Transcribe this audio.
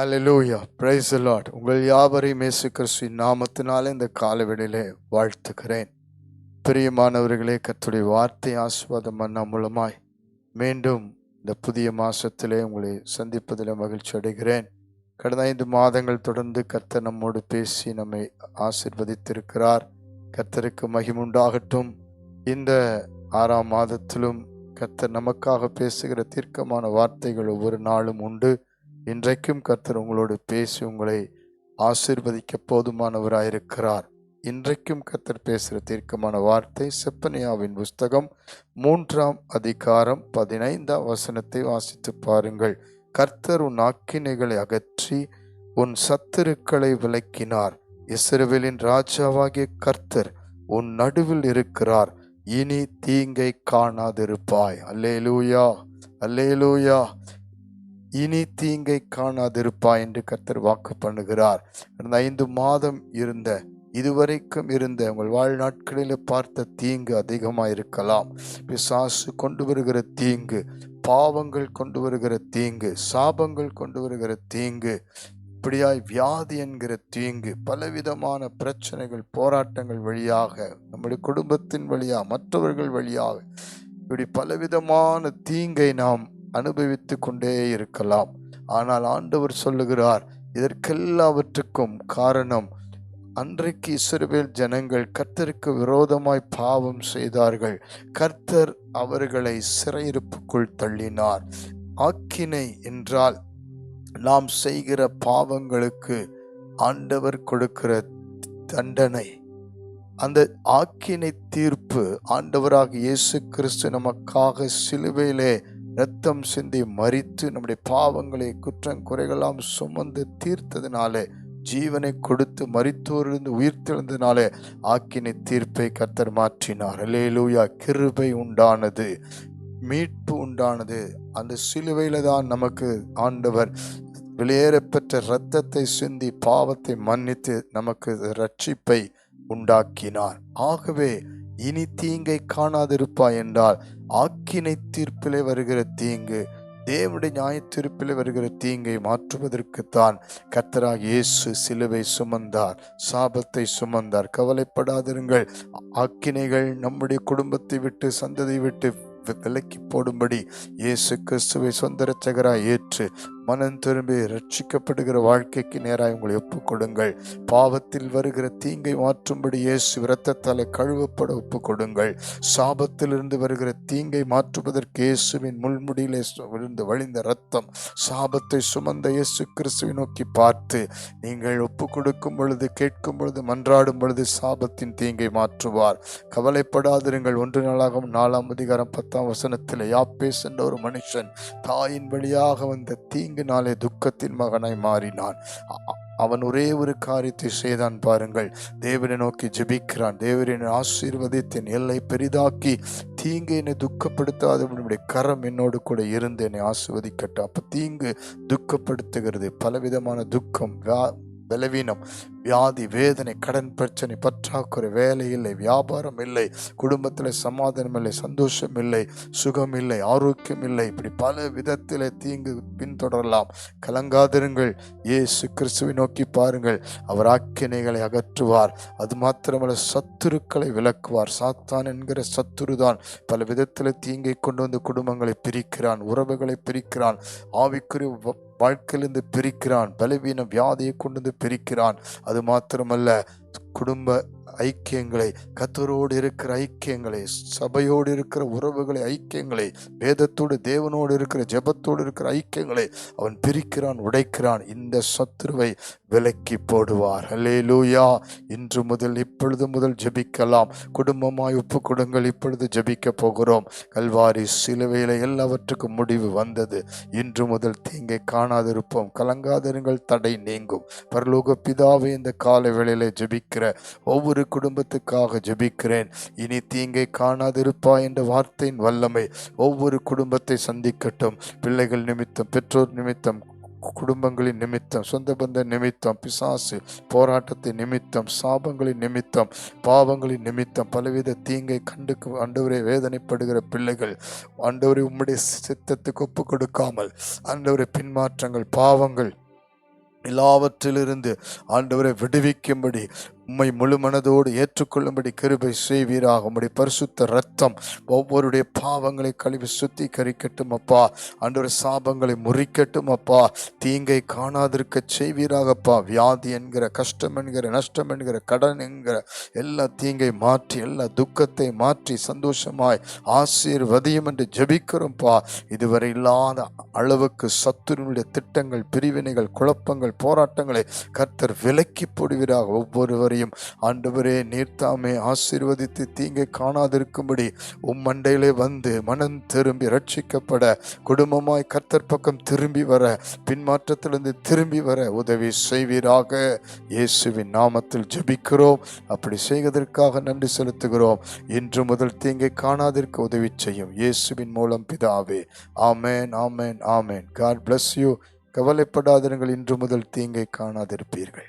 Hallelujah price lot உங்கள் யாவரையும் இயேசு கிறிஸ்துவின் நாமத்தினாலே இந்த காலவெளியிலே வாழ்த்துக்கிறேன். பிரியமானவர்களே கத்துடைய வார்த்தை ஆசீர்வாதம் மன்னா மூலமாய் மீண்டும் இந்த புதிய மாதத்திலே உங்களை சந்திப்பதில் மகிழ்ச்சி அடைகிறேன். கடந்த ஐந்து மாதங்கள் தொடர்ந்து கர்த்தர் நம்மோடு பேசி நம்மை ஆசீர்வதித்திருக்கிறார். கர்த்தருக்கு மகிமுண்டாகட்டும் இந்த ஆறாம் மாதத்திலும் கர்த்தர் நமக்காக பேசுகிற தீர்க்கமான வார்த்தைகள் ஒவ்வொரு நாளும் உண்டு. இன்றைக்கும் கர்த்தர் உங்களோடு பேசி உங்களை ஆசீர்வதிக்க போதுமானவராயிருக்கிறார். இன்றைக்கும் கர்த்தர் பேசுகிற தீர்க்கமான வார்த்தை செப்பனியாவின் புஸ்தகம் மூன்றாம் அதிகாரம் பதினைந்தாம் வசனத்தை வாசித்து பாருங்கள். கர்த்தர் உன் ஆக்கினைகளை அகற்றி உன் சத்துருக்களை விளக்கினார் இஸ்ரவேலின் ராஜாவாகிய கர்த்தர் உன் நடுவில் இருக்கிறார். இனி தீங்கை காணாதிருப்பாய். அல்லேலூயா. அல்லேலூயா. இனி தீங்கை காணாதிருப்பா என்று கர்த்தர் வாக்கு பண்ணுகிறார். கடந்த ஐந்து மாதம் இருந்த இதுவரைக்கும் இருந்த உங்கள் வாழ்நாட்களில் பார்த்த தீங்கு அதிகமாக இருக்கலாம் பிசாசு கொண்டு வருகிற தீங்கு பாவங்கள் கொண்டு வருகிற தீங்கு சாபங்கள் கொண்டு வருகிற தீங்கு இப்படியாய் வியாதி என்கிற தீங்கு பலவிதமான பிரச்சனைகள் போராட்டங்கள் வழியாக நம்முடைய குடும்பத்தின் வழியாக மற்றவர்கள் வழியாக இப்படி பலவிதமான தீங்கை நாம் அனுபவித்து கொண்டே இருக்கலாம். ஆனால் ஆண்டவர் சொல்லுகிறார் இதற்கெல்லாவற்றுக்கும் காரணம் அன்றைக்கு இஸ்ரவேல் ஜனங்கள் கர்த்தருக்கு விரோதமாய் பாவம் செய்தார்கள். கர்த்தர் அவர்களை சிறையிருப்புக்குள் தள்ளினார். ஆக்கினை என்றால் நாம் செய்கிற பாவங்களுக்கு ஆண்டவர் கொடுக்கிற தண்டனை. அந்த ஆக்கினை தீர்ப்பு ஆண்டவராக இயேசு கிறிஸ்து நமக்காக சிலுவையிலே ரத்தம் சிந்தி மறித்து நம்முடைய பாவங்களை குற்றம் குறைகளாம் சுமந்து தீர்த்ததினாலே ஜீவனை கொடுத்து மறித்தோரிலிருந்து உயிர்த்தெழுந்ததினாலே ஆக்கினை தீர்ப்பை கர்த்தர் மாற்றினார். அல்லேலூயா கிருபை உண்டானது. மீட்பு உண்டானது. அந்த சிலுவையில் தான் நமக்கு ஆண்டவர் வெளியேறப்பெற்ற இரத்தத்தை சிந்தி பாவத்தை மன்னித்து நமக்கு ரட்சிப்பை உண்டாக்கினார். ஆகவே இனி தீங்கை காணாதிருப்பாய் என்றால் ஆக்கினை தீர்ப்பிலே வருகிற தீங்கு தேவனுடைய நியாய தீர்ப்பிலே வருகிற தீங்கை மாற்றுவதற்குத்தான் கர்த்தராக இயேசு சிலுவை சுமந்தார் சாபத்தை சுமந்தார். கவலைப்படாதிருங்கள். ஆக்கினைகள் நம்முடைய குடும்பத்தை விட்டு சந்ததி விட்டு விலக்கி போடும்படி இயேசு கிறிஸ்துவை சொந்த ரட்சகராய் ஏற்று மனம் திரும்பி ரட்சிக்கப்படுகிற வாழ்க்கைக்கு நேராக உங்களை ஒப்புக்கொடுங்கள். பாவத்தில் வருகிற தீங்கை மாற்றும்படி இயேசு இரத்தத்தாலே கழுவப்பட ஒப்புக்கொடுங்கள். சாபத்திலிருந்து வருகிற தீங்கை மாற்றுவதற்கு இயேசுவின் முள்முடியிலே விழுந்து வழிந்த ரத்தம் சாபத்தை சுமந்த இயேசு கிறிஸ்துவை நோக்கி பார்த்து நீங்கள் ஒப்பு கொடுக்கும் பொழுது கேட்கும் பொழுது மன்றாடும் பொழுது சாபத்தின் தீங்கை மாற்றுவார். கவலைப்படாதிருங்கள். ஒன்று நாளாகவும் நாலாம் அதிகாரம் பத்தாம் வசனத்தில் யாப்பேஸ் என்ற ஒரு மனுஷன் தாயின் வழியாக வந்த தீங்கை தீங்கினாலே துக்கத்தின் மகனாய் மாறினான். அவன் ஒரே ஒரு காரியத்தை செய்தான் பாருங்கள். தேவனை நோக்கி ஜெபிக்கிறான். தேவரின் ஆசீர்வதித்தின் எல்லை பெரிதாக்கி தீங்கு என்னை துக்கப்படுத்தாத உன்னுடைய கரம் என்னோடு கூட இருந்து என்னை ஆசீர்வதிக்கட்டும். அப்போ தீங்கு துக்கப்படுத்துகிறது. பலவிதமான துக்கம் பலவீனம் வியாதி வேதனை கடன் பிரச்சனை பற்றாக்குறை வேலை இல்லை வியாபாரம் இல்லை குடும்பத்தில் சமாதானம் இல்லை சந்தோஷம் இல்லை சுகம் இல்லை ஆரோக்கியம் இல்லை. இப்படி பல விதத்தில் தீங்கு பின்தொடரலாம். கலங்காதிருங்கள். இயேசு கிறிஸ்துவை நோக்கி பாருங்கள். அவர் ஆக்கினைகளை அகற்றுவார். அது மாத்திரமல்ல சத்துருக்களை விளக்குவார். சாத்தான் என்கிற சத்துருதான் பல விதத்தில் தீங்கை கொண்டு வந்து குடும்பங்களை பிரிக்கிறான் உறவுகளை பிரிக்கிறான் ஆவிக்குரிய வ- வாழ்க்கையிலிருந்து பிரிக்கிறான் பலவீன வியாதியை கொண்டு வந்து பிரிக்கிறான். அது மாத்திரமல்ல குடும்ப ஐக்கியங்களை கத்தரோடு இருக்கிற ஐக்கியங்களை சபையோடு இருக்கிற உறவுகளை ஐக்கியங்களை வேதத்தோடு தேவனோடு இருக்கிற ஜெபத்தோடு இருக்கிற ஐக்கியங்களை அவன் பிரிக்கிறான் உடைக்கிறான். இந்த சத்துருவை விலக்கி போடுவார். லூயா இன்று முதல் இப்பொழுது முதல் ஜெபிக்கலாம். குடும்பமாய் ஒப்பு கொடுங்கள் இப்பொழுது ஜபிக்க போகிறோம். கல்வாரி சிலுவையில் எல்லாவற்றுக்கும் முடிவு வந்தது. இன்று முதல் தீங்கை காணாதிருப்போம். கலங்காதிருங்கள். தடை நீங்கும். பரலோக பிதாவே இந்த கால வேளையிலே ஜெபிக்கிற ஒவ்வொரு குடும்பத்துக்காக ஜெபிக்கிறேன். இனி தீங்கை காணாதிருப்பா என்ற வார்த்தையின் வல்லமை ஒவ்வொரு குடும்பத்தை சந்திக்கட்டும். பிள்ளைகள் நிமித்தம் பெற்றோர் நிமித்தம் குடும்பங்களின் நிமித்தம் சொந்த பந்த நிமித்தம் பிசாசு போராட்டத்தின் நிமித்தம் சாபங்களின் நிமித்தம் பாவங்களின் நிமித்தம் பலவித தீங்கை கண்டு ஆண்டவரை வேதனைப்படுகிற பிள்ளைகள் ஆண்டவரை உம்முடைய சித்தத்துக்கு ஒப்பு கொடுக்காமல் ஆண்டவரை பின்மாற்றங்கள் பாவங்கள் எல்லாவற்றிலிருந்து ஆண்டவரை விடுவிக்கும்படி உம்மை முழு மனதோடு ஏற்றுக்கொள்ளும்படி கிருபை செய்வீராக. உம்முடைய பரிசுத்த ரத்தம் ஒவ்வொருடைய பாவங்களை கழுவி சுத்திகரிக்கட்டும் அப்பா. அன்றொரு சாபங்களை முறிக்கட்டும் அப்பா. தீங்கை காணாதிருக்க செய்வீராகப்பா வியாதி என்கிற கஷ்டம் என்கிற நஷ்டம் என்கிற கடன் என்கிற எல்லா தீங்கை மாற்றி எல்லா துக்கத்தை மாற்றி சந்தோஷமாய் ஆசீர்வதியும் என்று ஜபிக்கிறோம்ப்பா இதுவரை இல்லாத அளவுக்கு சத்துருனுடைய திட்டங்கள் பிரிவினைகள் குழப்பங்கள் போராட்டங்களை கர்த்தர் விலக்கி போடுவீராக. ஒவ்வொருவரையும் ஆண்டவரே நீர்த்தாமே ஆசீர்வதித்து தீங்கை காணாதிருக்கும்படி உம் மண்டையிலே வந்து மனம் திரும்பி ரட்சிக்கப்பட குடும்பமாய் கர்த்தர் பக்கம் திரும்பி வர பின்மாற்றத்திலிருந்து திரும்பி வர உதவி செய்வீராக. இயேசுவின் நாமத்தில் ஜபிக்கிறோம். அப்படி செய்வதற்காக நன்றி செலுத்துகிறோம். இன்று முதல் தீங்கை காணாதிருக்க உதவி செய்யும் இயேசுவின் மூலம் பிதாவே. ஆமேன் ஆமேன் ஆமேன். காட் பிளஸ் யூ கவலைப்படாதிருங்கள். இன்று முதல் தீங்கை காணாதிருப்பீர்கள்.